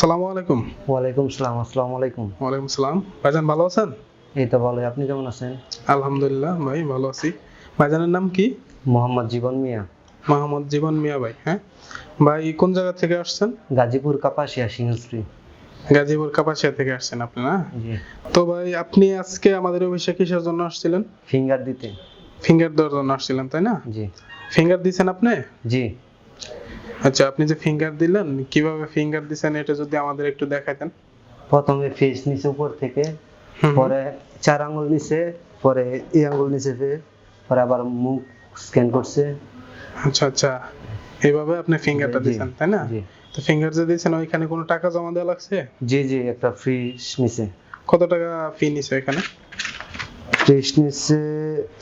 সালামু আলাইকুম। ওয়ালাইকুম সালাম আসসালামু আলাইকুম। ওয়ালাইকুম সালাম। ভাইজান ভালো আছেন? এই তো ভালো আপনি কেমন আছেন? আলহামদুলিল্লাহ ভাই ভালো আছি। ভাইজানের নাম কি? মোহাম্মদ জীবন মিয়া। মোহাম্মদ জীবন মিয়া ভাই হ্যাঁ? ভাই কোন জায়গা থেকে আসছেন? গাজীপুর কাপাসিয়া সিংহশ্রী গাজীপুর কাপাসিয়া থেকে আসছেন আপনি না? তো ভাই আপনি আজকে আমাদের অফিসে কিসের জন্য আসছিলেন? ফিঙ্গার দিতে। ফিঙ্গার দেওয়ার জন্য আসছিলেন তাই না? জি। ফিঙ্গার দিছেন আপনি? জি। আচ্ছা আপনি যে ফিঙ্গার দিলেন কীভাবে ফিঙ্গার দিছেন এটা যদি আমাদের একটু দেখাতেন। প্রথমে ফেস নিচে উপর থেকে পরে চার আঙ্গুল নিচে পরে এই আঙ্গুল নিচে পরে আবার মুখ স্ক্যান করছে। আচ্ছা আচ্ছা। এইভাবে আপনি ফিঙ্গারটা দিছেন তাই না? তো ফিঙ্গার যে দিয়েছেন ওইখানে কোনো টাকা জমা দেওয়া লাগছে? জি জি একটা ফ্রি নিচে কত টাকা ফি নিছে এখানে ফ্রিজ নিচে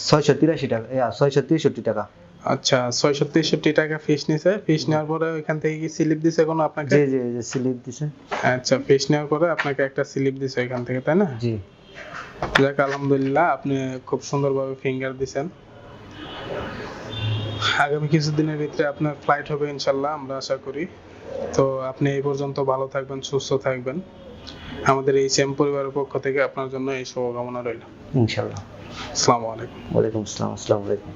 ছয়শো তিরাশি টাকা ছয়শো তেষট্টি টাকা। আচ্ছা ছয়শো তেষট্টি টাকা ফিস নিছে। ফিস নেওয়ার পরে ওইখান থেকে কি স্লিপ দিছে কোনো আপনাকে? জি জি জি স্লিপ দিছে। আচ্ছা ফিস নেওয়ার পরে আপনাকে একটা স্লিপ দিছে ওইখান থেকে তাই না? জি। যাক আলহামদুলিল্লাহ আপনি খুব সুন্দরভাবে ফিঙ্গার দিছেন। আগামী কিছুদিনের ভিতরে আপনার ফ্লাইট হবে ইনশাল্লাহ আমরা আশা করি। তো আপনি এই পর্যন্ত ভালো থাকবেন সুস্থ থাকবেন। আমাদের এই সেম পরিবারের পক্ষ থেকে আপনার জন্য এই শুভকামনা রইল। ইনশাল্লাহ আসসালামু আলাইকুম। ওয়ালাইকুম আসসালাম আসসালামু আলাইকুম।